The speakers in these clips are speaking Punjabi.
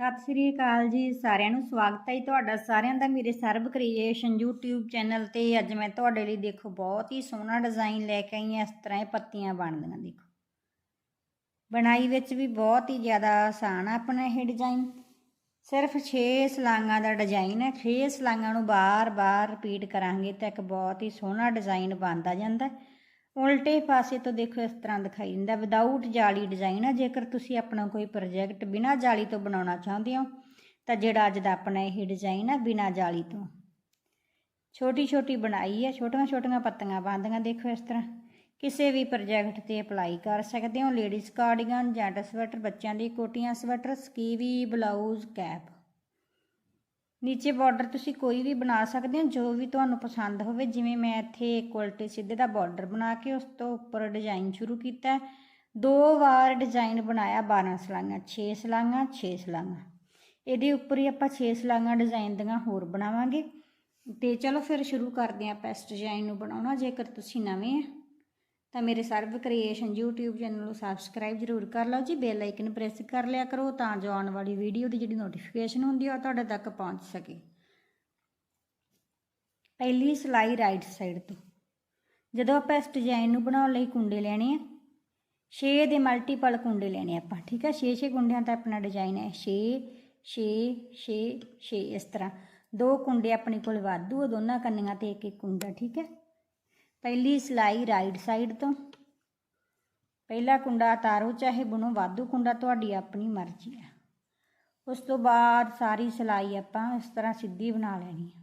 ਸਤਿ ਸ੍ਰੀ ਅਕਾਲ ਜੀ, ਸਾਰਿਆਂ ਨੂੰ ਸਵਾਗਤ ਹੈ ਜੀ ਤੁਹਾਡਾ, ਸਾਰਿਆਂ ਦਾ ਮੇਰੇ ਸਰਬ ਕ੍ਰੀਏਸ਼ਨ YouTube ਚੈਨਲ ਤੇ। ਅੱਜ ਮੈਂ ਤੁਹਾਡੇ ਲਈ ਦੇਖੋ, ਬਹੁਤ ਹੀ ਸੋਹਣਾ ਡਿਜ਼ਾਈਨ ਲੈ ਕੇ ਆਈ ਹਾਂ, ਇਸ ਤਰ੍ਹਾਂ ਇਹ ਪੱਤੀਆਂ ਬਣਦੀਆਂ, ਦੇਖੋ। ਬਣਾਈ ਵਿੱਚ ਵੀ ਬਹੁਤ ਹੀ ਜ਼ਿਆਦਾ ਆਸਾਨ ਆ ਆਪਣਾ ਇਹ ਡਿਜ਼ਾਈਨ ਸਿਰਫ 6 ਸਲਾਂਗਾਂ ਦਾ ਡਿਜ਼ਾਈਨ ਹੈ 6 ਸਲਾਂਗਾਂ ਨੂੰ ਬਾਰ-ਬਾਰ ਰਿਪੀਟ ਕਰਾਂਗੇ ਤਾਂ ਇੱਕ ਬਹੁਤ ਹੀ ਸੋਹਣਾ ਡਿਜ਼ਾਈਨ ਬਣਦਾ ਜਾਂਦਾ। ਹੈ। ਉਲਟੇ ਪਾਸੇ ਤੋਂ ਦੇਖੋ ਇਸ ਤਰ੍ਹਾਂ ਦਿਖਾਈ ਦਿੰਦਾ ਵਿਦਆਊਟ ਜਾਲੀ ਡਿਜ਼ਾਈਨ ਆ, ਜੇਕਰ ਤੁਸੀਂ ਆਪਣਾ ਕੋਈ ਪ੍ਰੋਜੈਕਟ ਬਿਨਾਂ ਜਾਲੀ ਤੋਂ ਬਣਾਉਣਾ ਚਾਹੁੰਦੇ ਹੋ, ਤਾਂ ਜਿਹੜਾ ਅੱਜ ਦਾ ਆਪਣਾ ਇਹ ਡਿਜ਼ਾਈਨ ਆ, ਬਿਨਾਂ ਜਾਲੀ ਤੋਂ। ਛੋਟੀ ਛੋਟੀ ਬਣਾਈ ਹੈ ਛੋਟੀਆਂ ਛੋਟੀਆਂ ਪੱਤੀਆਂ ਬੰਦੀਆਂ ਦੇਖੋ ਇਸ ਤਰ੍ਹਾਂ। ਕਿਸੇ ਵੀ ਪ੍ਰੋਜੈਕਟ ਤੇ ਅਪਲਾਈ ਕਰ ਸਕਦੇ ਹੋ ਲੇਡੀਜ਼ ਕਾਰਡੀਗਨ ਜੈਂਟਸ ਸਵੈਟਰ ਬੱਚਿਆਂ ਦੀ ਕੋਟੀਆਂ ਸਵੈਟਰ ਸਕੀਵੀ ਬਲਾਊਜ਼ ਕੈਪ ਨੀਚੇ ਬਾਰਡਰ ਤੁਸੀਂ ਕੋਈ ਵੀ ਬਣਾ ਸਕਦੇ ਹੋ, ਜੋ ਵੀ ਤੁਹਾਨੂੰ ਪਸੰਦ ਹੋਵੇ, ਜਿਵੇਂ ਮੈਂ ਇੱਥੇ ਇੱਕ ਉਲਟੇ ਸਿੱਧੇ ਦਾ ਬਾਰਡਰ ਬਣਾ ਕੇ ਉਸ ਤੋਂ ਉੱਪਰ ਡਿਜ਼ਾਈਨ ਸ਼ੁਰੂ ਕੀਤਾ ਦੋ ਵਾਰ ਡਿਜ਼ਾਈਨ ਬਣਾਇਆ 12 ਸਲਾਈਆਂ 6 ਸਲਾਈਆਂ 6 ਸਲਾਈਆਂ ਇਹਦੇ ਉੱਪਰ ਹੀ ਆਪਾਂ 6 ਸਲਾਈਆਂ ਡਿਜ਼ਾਈਨ ਦੀਆਂ ਹੋਰ ਬਣਾਵਾਂਗੇ। ਤੇ ਚਲੋ ਫਿਰ ਸ਼ੁਰੂ ਕਰਦੇ ਹਾਂ ਆਪਾਂ ਇਸ ਡਿਜ਼ਾਈਨ ਨੂੰ ਬਣਾਉਣਾ, ਜੇਕਰ ਤੁਸੀਂ ਨਵੇਂ ਆ। ਤਾਂ ਮੇਰੇ ਸਰਵ ਕ੍ਰੀਏਸ਼ਨ YouTube ਚੈਨਲ ਨੂੰ ਸਬਸਕ੍ਰਾਈਬ ਜ਼ਰੂਰ ਕਰ ਲਓ ਜੀ ਬੈਲ ਆਈਕਨ ਪ੍ਰੈਸ ਕਰ ਲਿਆ ਕਰੋ ਤਾਂ ਜੋ ਆਉਣ ਵਾਲੀ ਵੀਡੀਓ ਦੀ ਜਿਹੜੀ ਨੋਟੀਫਿਕੇਸ਼ਨ ਹੁੰਦੀ ਆ ਉਹ ਤੁਹਾਡੇ ਤੱਕ ਪਹੁੰਚ ਸਕੇ। ਪਹਿਲੀ ਸਲਾਈ ਰਾਈਟ ਸਾਈਡ ਤੋਂ। ਜਦੋਂ ਆਪਾਂ ਇਸ ਡਿਜ਼ਾਈਨ ਨੂੰ ਬਣਾਉਣ ਲਈ ਕੁੰਡੇ ਲੈਣੇ ਆ 6 ਦੇ ਮਲਟੀਪਲ ਕੁੰਡੇ ਲੈਣੇ ਆਪਾਂ, ਠੀਕ ਹੈ 6 6 ਕੁੰਡਿਆਂ ਦਾ ਆਪਣਾ ਡਿਜ਼ਾਈਨ ਹੈ। 6 6 6 6 ਇਸ ਤਰ੍ਹਾਂ। ਦੋ ਕੁੰਡੇ ਆਪਣੇ ਕੋਲ ਵਾਧੂ ਆ, ਦੋਨਾਂ ਕੰਨੀਆਂ ਤੇ ਇੱਕ ਇੱਕ ਕੁੰਡਾ, ਠੀਕ ਹੈ? ਪਹਿਲੀ ਸਲਾਈ ਰਾਈਟ ਸਾਈਡ ਤੋਂ। ਪਹਿਲਾ ਕੁੰਡਾ ਤਾਰੋ, ਚਾਹੇ ਬੁਣੋ, ਵਾਧੂ ਕੁੰਡਾ ਤੁਹਾਡੀ ਆਪਣੀ ਮਰਜ਼ੀ ਹੈ ਉਸ ਤੋਂ ਬਾਅਦ ਸਾਰੀ ਸਲਾਈ ਆਪਾਂ ਇਸ ਤਰ੍ਹਾਂ ਸਿੱਧੀ ਬਣਾ ਲੈਣੀ ਹੈ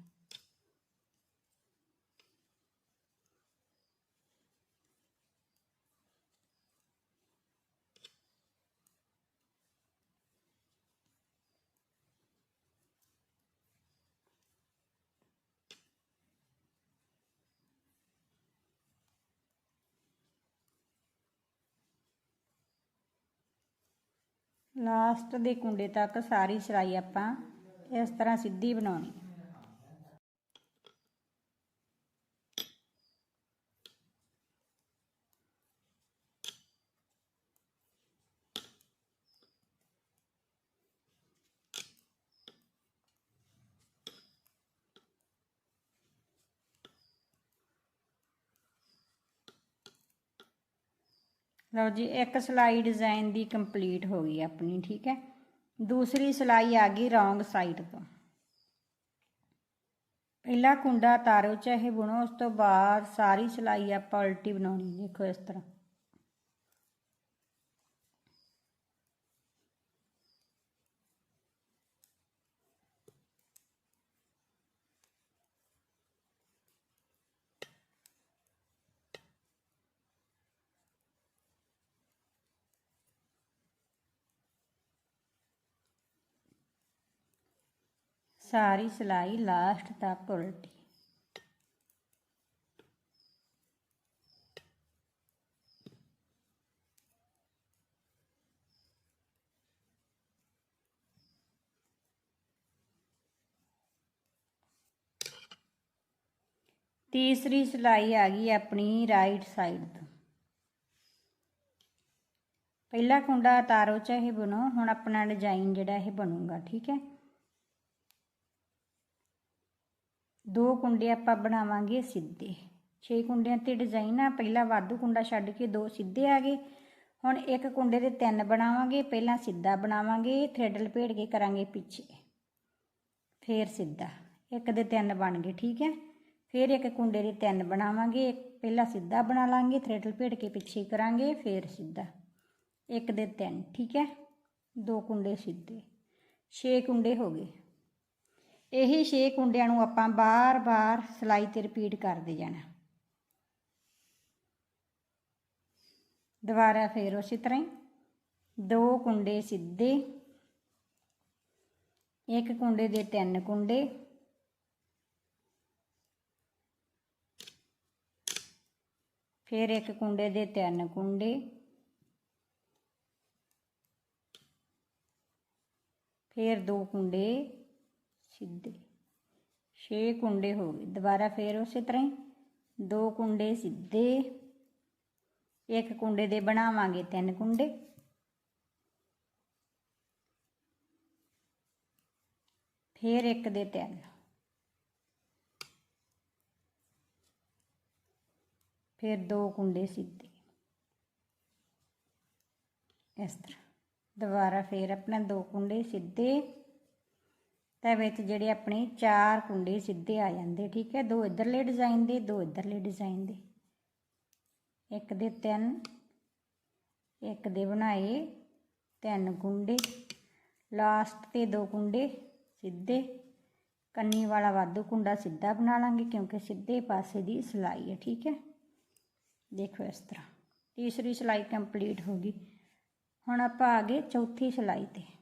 ਲਾਸਟ ਦੇ ਕੁੰਡੇ ਤੱਕ ਸਾਰੀ ਸਿਲਾਈ ਆਪਾਂ ਇਸ ਤਰ੍ਹਾਂ ਸਿੱਧੀ ਬਣਾਉਣੀ ਲਓ ਜੀ, ਇੱਕ ਸਿਲਾਈ ਡਿਜ਼ਾਈਨ ਦੀ ਕੰਪਲੀਟ ਹੋ ਗਈ ਆਪਣੀ, ਠੀਕ ਹੈ। ਦੂਸਰੀ ਸਿਲਾਈ ਆ ਗਈ ਰੌਂਗ ਸਾਈਡ ਤੋਂ। ਪਹਿਲਾ ਕੁੰਡਾ ਤਾਰੋ ਚਾਹੇ ਬੁਣੋ, ਉਸ ਤੋਂ ਬਾਅਦ ਸਾਰੀ ਸਿਲਾਈ ਆਪਾਂ ਉਲਟੀ ਬਣਾਉਣੀ ਦੇਖੋ ਇਸ ਤਰ੍ਹਾਂ। ਸਾਰੀ ਸਿਲਾਈ ਲਾਸਟ ਤੱਕ ਉਲਟੀ। ਤੀਸਰੀ ਸਿਲਾਈ ਆ ਗਈ ਆਪਣੀ ਰਾਈਟ ਸਾਈਡ ਤੋਂ। ਪਹਿਲਾ ਕੁੰਡਾ ਤਾਰੋ ਚਾਹੇ ਬਣੋ ਹੁਣ ਆਪਣਾ ਡਿਜ਼ਾਈਨ ਜਿਹੜਾ ਇਹ ਬਣੂਗਾ, ਠੀਕ ਹੈ? ਦੋ ਕੁੰਡੇ ਆਪਾਂ ਬਣਾਵਾਂਗੇ ਸਿੱਧੇ। 6 ਕੁੰਡਿਆਂ ਤੇ ਡਿਜ਼ਾਈਨ ਆ, ਪਹਿਲਾ ਵਾਧੂ ਕੁੰਡਾ ਛੱਡ ਕੇ ਦੋ ਸਿੱਧੇ ਆ ਗਏ। ਹੁਣ ਇੱਕ ਕੁੰਡੇ ਦੇ ਤਿੰਨ ਬਣਾਵਾਂਗੇ, ਪਹਿਲਾਂ ਸਿੱਧਾ ਬਣਾਵਾਂਗੇ ਥ੍ਰੈਡ ਲਪੇਟ ਕੇ ਕਰਾਂਗੇ ਪਿੱਛੇ। ਫੇਰ ਸਿੱਧਾ, ਇੱਕ ਦੇ ਤਿੰਨ ਬਣ ਗਏ, ਠੀਕ ਹੈ? ਫਿਰ ਇੱਕ ਕੁੰਡੇ ਦੇ ਤਿੰਨ ਬਣਾਵਾਂਗੇ ਪਹਿਲਾਂ ਸਿੱਧਾ ਬਣਾ ਲਾਂਗੇ ਥ੍ਰੈਡ ਲਪੇਟ ਕੇ ਪਿੱਛੇ ਕਰਾਂਗੇ, ਫੇਰ ਸਿੱਧਾ। ਇੱਕ ਦੇ ਤਿੰਨ, ਠੀਕ ਹੈ? ਦੋ ਕੁੰਡੇ ਸਿੱਧੇ 6 ਕੁੰਡੇ ਹੋ ਗਏ। ਇਹੀ 6 ਕੁੰਡਿਆਂ ਨੂੰ ਆਪਾਂ ਬਾਰ-ਬਾਰ ਸਲਾਈ ਤੇ ਰਿਪੀਟ ਕਰਦੇ ਜਾਣਾ। ਦੁਬਾਰਾ ਫੇਰ ਉਸੇ ਤਰ੍ਹਾਂ ਹੀ। ਦੋ ਕੁੰਡੇ ਸਿੱਧੇ। ਇੱਕ ਕੁੰਡੇ ਦੇ ਤਿੰਨ ਕੁੰਡੇ। ਫਿਰ ਇੱਕ ਕੁੰਡੇ ਦੇ ਤਿੰਨ ਕੁੰਡੇ। ਫਿਰ ਦੋ ਕੁੰਡੇ। ਸਿੱਧੇ 6 ਕੁੰਡੇ ਹੋ ਗਏ। ਦੁਬਾਰਾ ਫੇਰ ਉਸੇ ਤਰ੍ਹਾਂ ਹੀ ਦੋ ਕੁੰਡੇ ਸਿੱਧੇ। ਇੱਕ ਕੁੰਡੇ ਦੇ ਬਣਾਵਾਂਗੇ ਤਿੰਨ ਕੁੰਡੇ। ਫਿਰ ਇੱਕ ਦੇ ਤਿੰਨ। ਫਿਰ ਦੋ ਕੁੰਡੇ ਸਿੱਧੇ। ਇਸ ਤਰ੍ਹਾਂ। ਦੁਬਾਰਾ ਫਿਰ ਆਪਣਾ ਦੋ ਕੁੰਡੇ ਸਿੱਧੇ। ਤੇ ਵਿੱਚ ਜਿਹੜੇ ਆਪਣੇ ਚਾਰ ਕੁੰਡੇ ਸਿੱਧੇ ਆ ਜਾਂਦੇ, ਠੀਕ ਹੈ? ਦੋ ਇਧਰਲੇ ਡਿਜ਼ਾਈਨ ਦੇ, ਦੋ ਇਧਰਲੇ ਡਿਜ਼ਾਈਨ ਦੇ। ਇੱਕ ਦੇ ਤਿੰਨ, ਇੱਕ ਦੇ ਬਣਾਏ ਤਿੰਨ ਕੁੰਡੇ। ਲਾਸਟ ਤੇ ਦੋ ਕੁੰਡੇ ਸਿੱਧੇ। ਕੰਨੀ ਵਾਲਾ ਵਾਧੂ ਕੁੰਡਾ ਸਿੱਧਾ ਬਣਾ ਲਾਂਗੇ, ਕਿਉਂਕਿ ਸਿੱਧੇ ਪਾਸੇ ਦੀ ਸਿਲਾਈ ਹੈ, ਠੀਕ ਹੈ? ਦੇਖੋ ਇਸ ਤਰ੍ਹਾਂ। ਤੀਸਰੀ ਸਿਲਾਈ ਕੰਪਲੀਟ ਹੋ ਗਈ। ਹੁਣ ਆਪਾਂ ਆ ਗਏ ਚੌਥੀ ਸਿਲਾਈ ਤੇ।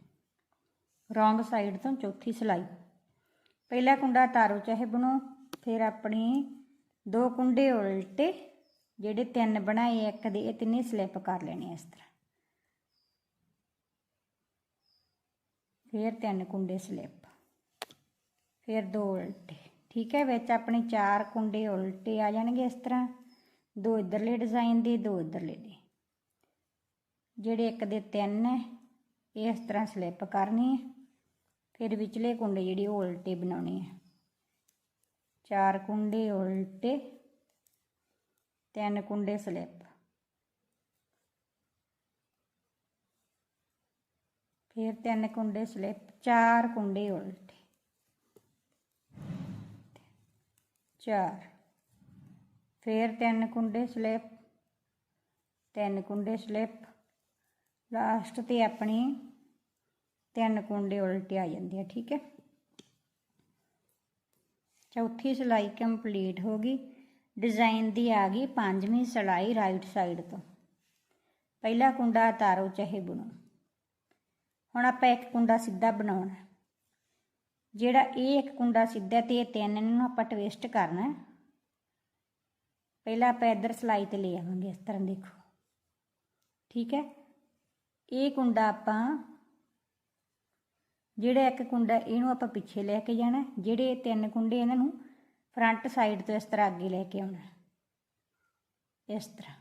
ਰੋਂਗ ਸਾਈਡ ਤੋਂ ਚੌਥੀ ਸਿਲਾਈ। ਪਹਿਲਾ ਕੁੰਡਾ ਤਾਰੋ ਚਾਹੇ ਬਣੋ ਫਿਰ ਆਪਣੀ ਦੋ ਕੁੰਡੇ ਉਲਟੇ, ਜਿਹੜੇ ਤਿੰਨ ਬਣਾਏ, ਇੱਕ ਦੇ, ਇਹ ਤਿੰਨੇ ਸਲਿੱਪ ਕਰ ਲੈਣੇ ਇਸ ਤਰ੍ਹਾਂ। ਫਿਰ ਤਿੰਨ ਕੁੰਡੇ ਸਲਿੱਪ। ਫਿਰ ਦੋ ਉਲਟੇ। ਠੀਕ ਹੈ, ਵਿੱਚ ਆਪਣੇ ਚਾਰ ਕੁੰਡੇ ਉਲਟੇ ਆ ਜਾਣਗੇ ਇਸ ਤਰ੍ਹਾਂ। ਦੋ ਇਧਰਲੇ ਡਿਜ਼ਾਈਨ ਦੇ, ਦੋ ਇਧਰਲੇ ਦੇ। ਜਿਹੜੇ ਇੱਕ ਦੇ ਤਿੰਨ ਹੈ ਇਹ ਇਸ ਤਰ੍ਹਾਂ ਸਲਿੱਪ ਕਰਨੀ ਹੈ ਫਿਰ ਵਿਚਲੇ ਕੁੰਡੇ ਜਿਹੜੇ ਉਹ ਉਲਟੇ ਬਣਾਉਣੇ ਆ। ਚਾਰ ਕੁੰਡੇ ਉਲਟੇ, ਤਿੰਨ ਕੁੰਡੇ ਸਲਿੱਪ। ਫਿਰ ਤਿੰਨ ਕੁੰਡੇ ਸਲਿੱਪ, ਚਾਰ ਕੁੰਡੇ ਉਲਟੇ। ਚਾਰ। ਫਿਰ ਤਿੰਨ ਕੁੰਡੇ ਸਲਿੱਪ, ਤਿੰਨ ਕੁੰਡੇ ਸਲਿੱਪ। ਲਾਸਟ ਤੇ ਆਪਣੀ ਤਿੰਨ ਕੁੰਡੇ ਉਲਟੇ ਆ ਜਾਂਦੇ ਆ, ਠੀਕ ਹੈ? ਚੌਥੀ ਸਿਲਾਈ ਕੰਪਲੀਟ ਹੋ ਗਈ। ਡਿਜ਼ਾਈਨ ਦੀ ਆ ਗਈ ਪੰਜਵੀਂ ਸਿਲਾਈ ਰਾਈਟ ਸਾਈਡ ਤੋਂ। ਪਹਿਲਾ ਕੁੰਡਾ ਉਤਾਰੋ ਚਾਹੇ ਬੁਣੋ। ਹੁਣ ਆਪਾਂ ਇੱਕ ਕੁੰਡਾ ਸਿੱਧਾ ਬਣਾਉਣਾ। ਜਿਹੜਾ ਇਹ ਇੱਕ ਕੁੰਡਾ ਸਿੱਧਾ ਤੇ ਇਹ ਤਿੰਨ ਨੂੰ ਆਪਾਂ ਟਵਿਸਟ ਕਰਨਾ ਪਹਿਲਾਂ ਆਪਾਂ ਇੱਧਰ ਸਿਲਾਈ ਤੇ ਲੈ ਆਵਾਂਗੇ ਇਸ ਤਰ੍ਹਾਂ ਦੇਖੋ। ਠੀਕ ਹੈ? ਇਹ ਕੁੰਡਾ ਆਪਾਂ ਜਿਹੜਾ ਇੱਕ ਕੁੰਡਾ ਇਹਨੂੰ ਆਪਾਂ ਪਿੱਛੇ ਲੈ ਕੇ ਜਾਣਾ, ਜਿਹੜੇ ਤਿੰਨ ਕੁੰਡੇ ਇਹਨਾਂ ਨੂੰ ਫਰੰਟ ਸਾਈਡ ਤੋਂ ਇਸ ਤਰ੍ਹਾਂ ਅੱਗੇ ਲੈ ਕੇ ਆਉਣਾ। ਇਸ ਤਰ੍ਹਾਂ।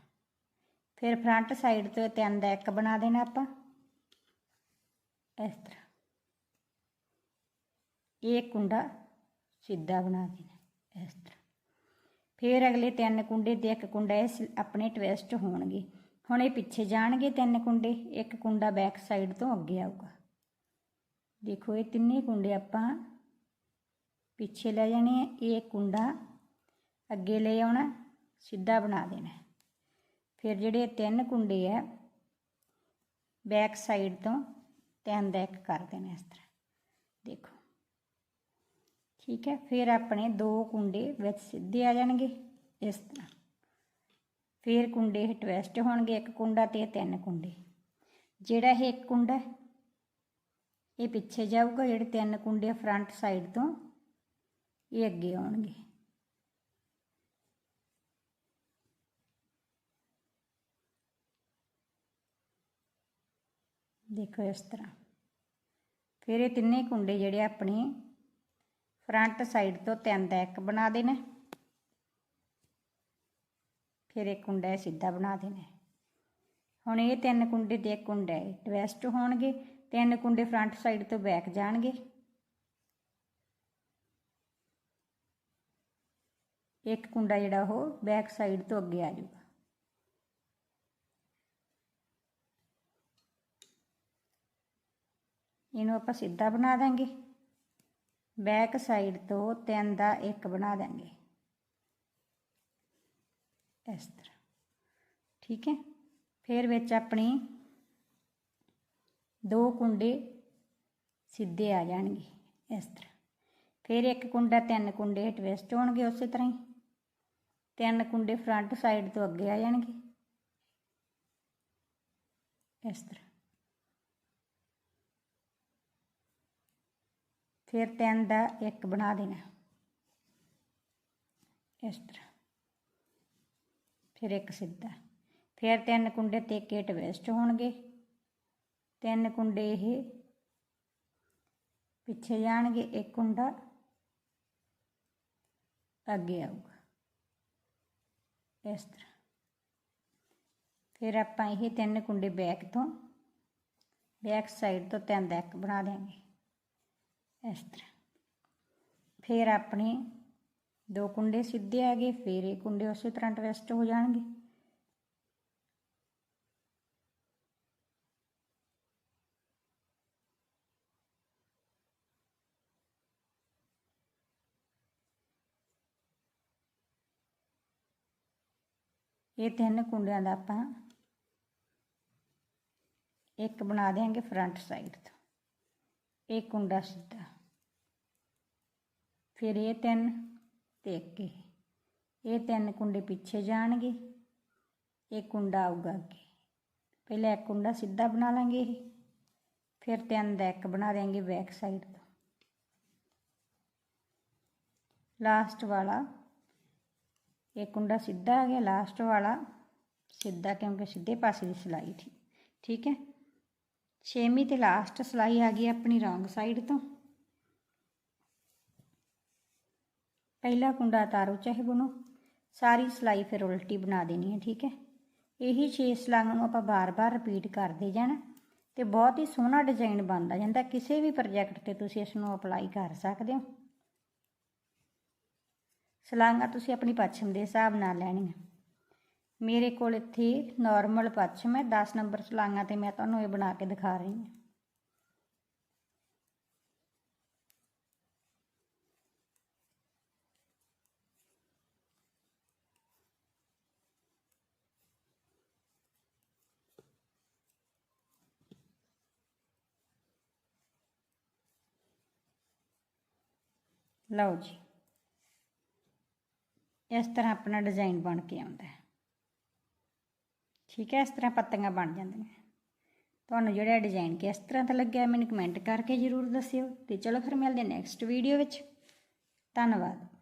ਫਿਰ ਫਰੰਟ ਸਾਈਡ ਤੋਂ ਤਿੰਨ ਦਾ ਇੱਕ ਬਣਾ ਦੇਣਾ ਆਪਾਂ। ਇਸ ਤਰ੍ਹਾਂ। ਇਹ ਕੁੰਡਾ ਸਿੱਧਾ ਬਣਾ ਦੇਣਾ। ਇਸ ਤਰ੍ਹਾਂ। ਫਿਰ ਅਗਲੇ ਤਿੰਨ ਕੁੰਡੇ ਤੇ ਇੱਕ ਕੁੰਡਾ ਇਸ ਆਪਣੇ ਟਵਿਸਟ ਹੋਣਗੇ। ਹੁਣ ਇਹ ਪਿੱਛੇ ਜਾਣਗੇ ਤਿੰਨ ਕੁੰਡੇ, ਇੱਕ ਕੁੰਡਾ ਬੈਕ ਸਾਈਡ ਤੋਂ ਅੱਗੇ ਆਊਗਾ। ਦੇਖੋ ਇਹ ਤਿੰਨੇ ਕੁੰਡੇ ਆਪਾਂ ਪਿੱਛੇ ਲੈ ਜਾਣੇ ਆ, ਇਹ ਕੁੰਡਾ ਅੱਗੇ ਲੈ ਆਉਣਾ, ਸਿੱਧਾ ਬਣਾ ਦੇਣਾ। ਫਿਰ ਜਿਹੜੇ ਤਿੰਨ ਕੁੰਡੇ ਆ ਬੈਕ ਸਾਈਡ ਤੋਂ ਤਿੰਨ ਦਾ ਇੱਕ ਕਰ ਦੇਣਾ ਇਸ ਤਰ੍ਹਾਂ। ਦੇਖੋ। ਠੀਕ ਹੈ, ਫਿਰ ਆਪਣੇ ਦੋ ਕੁੰਡੇ ਵਿੱਚ ਸਿੱਧੇ ਆ ਜਾਣਗੇ, ਇਸ ਤਰ੍ਹਾਂ। ਫਿਰ ਕੁੰਡੇ ਇਹ ਟਵਿਸਟ ਹੋਣਗੇ, ਇੱਕ ਕੁੰਡਾ ਤੇ ਤਿੰਨ ਕੁੰਡੇ। ਜਿਹੜਾ ਇਹ ਇੱਕ ਕੁੰਡਾ ਇਹ ਪਿੱਛੇ ਜਾਊਗਾ, ਜਿਹੜੇ ਤਿੰਨ ਕੁੰਡੇ ਫਰੰਟ ਸਾਈਡ ਤੋਂ, ਇਹ ਅੱਗੇ ਆਉਣਗੇ। ਦੇਖੋ ਇਸ ਤਰ੍ਹਾਂ। ਫਿਰ ਇਹ ਤਿੰਨੇ ਕੁੰਡੇ ਜਿਹੜੇ ਆਪਣੇ ਫਰੰਟ ਸਾਈਡ ਤੋਂ ਤਿੰਨ ਦਾ ਇੱਕ ਬਣਾ ਦੇਣਾ। ਫਿਰ ਇਹ ਕੁੰਡਾ ਸਿੱਧਾ ਬਣਾ ਦੇਣਾ। ਹੁਣ ਇਹ ਤਿੰਨ ਕੁੰਡੇ ਤੇ ਇੱਕ ਕੁੰਡਾ ਟਵਿਸਟ ਹੋਣਗੇ। ਤਿੰਨ ਕੁੰਡੇ ਫਰੰਟ ਸਾਈਡ ਤੋਂ ਬੈਕ ਜਾਣਗੇ। ਇੱਕ ਕੁੰਡਾ ਜਿਹੜਾ ਉਹ ਬੈਕ ਸਾਈਡ ਤੋਂ ਅੱਗੇ ਆ ਜਾਊਗਾ। ਇਹਨੂੰ ਆਪਾਂ ਸਿੱਧਾ ਬਣਾ ਦਾਂਗੇ। ਬੈਕ ਸਾਈਡ ਤੋਂ ਤਿੰਨ ਦਾ ਇੱਕ ਬਣਾ ਦਾਂਗੇ। ਇਸ ਤਰ੍ਹਾਂ। ਠੀਕ ਹੈ? ਫਿਰ ਵਿੱਚ ਆਪਣੀ ਦੋ ਕੁੰਡੇ ਸਿੱਧੇ ਆ ਜਾਣਗੇ, ਇਸ ਤਰ੍ਹਾਂ। ਫਿਰ ਇੱਕ ਕੁੰਡਾ ਤਿੰਨ ਕੁੰਡੇ ਟਵਿਸਟ ਹੋਣਗੇ ਉਸੇ ਤਰ੍ਹਾਂ ਹੀ। ਤਿੰਨ ਕੁੰਡੇ ਫਰੰਟ ਸਾਈਡ ਤੋਂ ਅੱਗੇ ਆ ਜਾਣਗੇ। ਇਸ ਤਰ੍ਹਾਂ। ਫਿਰ ਤਿੰਨ ਦਾ ਇੱਕ ਬਣਾ ਦੇਣਾ। ਇਸ ਤਰ੍ਹਾਂ। ਫਿਰ ਇੱਕ ਸਿੱਧਾ। ਫਿਰ ਤਿੰਨ ਕੁੰਡੇ ਤੇ ਇੱਕ ਟਵਿਸਟ ਹੋਣਗੇ। ਤਿੰਨ ਕੁੰਡੇ ਇਹ। ਪਿੱਛੇ ਜਾਣਗੇ, ਇੱਕ ਕੁੰਡਾ ਅੱਗੇ ਆਊਗਾ। ਇਸ ਤਰ੍ਹਾਂ। ਫਿਰ ਆਪਾਂ ਇਹ ਤਿੰਨ ਕੁੰਡੇ ਬੈਕ ਤੋਂ ਬੈਕ ਸਾਈਡ ਤੋਂ ਤਿੰਨ ਦਾ ਇੱਕ ਬਣਾ ਦੇਵਾਂਗੇ ਇਸ ਤਰ੍ਹਾਂ। ਫਿਰ ਆਪਣੇ ਦੋ ਕੁੰਡੇ ਸਿੱਧੇ ਆ ਗਏ, ਫਿਰ ਇਹ ਕੁੰਡੇ ਉਸੇ ਤਰ੍ਹਾਂ ਟਵਿਸਟ ਹੋ ਜਾਣਗੇ। ਇਹ ਤਿੰਨ ਕੁੰਡਿਆਂ ਦਾ ਆਪਾਂ ਇੱਕ ਬਣਾ ਦੇਾਂਗੇ ਫਰੰਟ ਸਾਈਡ ਤੋਂ। ਇਹ ਕੁੰਡਾ ਸਿੱਧਾ। ਫਿਰ ਇਹ ਤਿੰਨ ਤੇ ਇੱਕ ਇਹ। ਇਹ ਤਿੰਨ ਕੁੰਡੇ ਪਿੱਛੇ ਜਾਣਗੇ। ਇਹ ਕੁੰਡਾ ਆਊਗਾ ਅੱਗੇ। ਪਹਿਲਾਂ ਇੱਕ ਕੁੰਡਾ ਸਿੱਧਾ ਬਣਾ ਲਾਂਗੇ ਇਹ। ਫਿਰ ਤਿੰਨ ਦਾ ਇੱਕ ਬਣਾ ਦੇਾਂਗੇ ਬੈਕ ਸਾਈਡ ਤੋਂ। ਲਾਸਟ ਵਾਲਾ ਇਹ ਕੁੰਡਾ ਸਿੱਧਾ ਆ ਗਿਆ ਲਾਸਟ ਵਾਲਾ। ਸਿੱਧਾ ਕਿਉਂਕਿ ਸਿੱਧੇ ਪਾਸੇ ਦੀ ਸਿਲਾਈ ਥੀ ਠੀਕ ਹੈ? ਛੇਵੀਂ ਤੇ ਲਾਸਟ ਸਿਲਾਈ ਆ ਗਈ ਆਪਣੀ ਰੌਂਗ ਸਾਈਡ ਤੋਂ। ਪਹਿਲਾ ਕੁੰਡਾ ਤਾਰੋ ਚਾਹੇ ਬੁਣੋ। ਸਾਰੀ ਸਿਲਾਈ ਫਿਰ ਉਲਟੀ ਬਣਾ ਦੇਣੀ ਹੈ, ਠੀਕ ਹੈ? ਇਹੀ 6 ਸਲਾਈਆਂ ਨੂੰ ਆਪਾਂ ਬਾਰ-ਬਾਰ ਰਿਪੀਟ ਕਰਦੇ ਜਾਣਾ ਤੇ ਬਹੁਤ ਹੀ ਸੋਹਣਾ ਡਿਜ਼ਾਈਨ ਬਣਦਾ ਜਾਂਦਾ। ਕਿਸੇ ਵੀ ਪ੍ਰੋਜੈਕਟ ਤੇ ਤੁਸੀਂ ਇਸ ਨੂੰ ਅਪਲਾਈ ਕਰ ਸਕਦੇ ਹੋ। ਸਲਾਂਗਾ ਤੁਸੀਂ ਆਪਣੀ ਪੱਛਮ ਦੇ ਹਿਸਾਬ ਨਾਲ ਲੈਣੀਆਂ। ਮੇਰੇ ਕੋਲ ਇੱਥੇ ਨਾਰਮਲ ਪੱਛਮ ਹੈ। 10 ਨੰਬਰ ਸਲਾਂਗਾ ਤੇ ਮੈਂ ਤੁਹਾਨੂੰ ਇਹ ਬਣਾ ਕੇ ਦਿਖਾ ਰਹੀ ਹਾਂ। ਲਓ ਜੀ। ਇਸ ਤਰ੍ਹਾਂ ਆਪਣਾ ਡਿਜ਼ਾਈਨ ਬਣ ਕੇ ਆਉਂਦਾ ਹੈ। ਠੀਕ ਹੈ, ਇਸ ਤਰ੍ਹਾਂ ਪੱਤੀਆਂ ਬਣ ਜਾਂਦੀਆਂ ਤੁਹਾਨੂੰ ਜਿਹੜਾ ਡਿਜ਼ਾਈਨ ਕਿਸ ਤਰ੍ਹਾਂ ਦਾ ਲੱਗਿਆ ਮੈਨੂੰ ਕਮੈਂਟ ਕਰਕੇ ਜ਼ਰੂਰ ਦੱਸਿਓ ਤੇ ਚਲੋ ਫਿਰ ਮਿਲਦੇ ਨੈਕਸਟ ਵੀਡੀਓ ਵਿੱਚ। ਧੰਨਵਾਦ।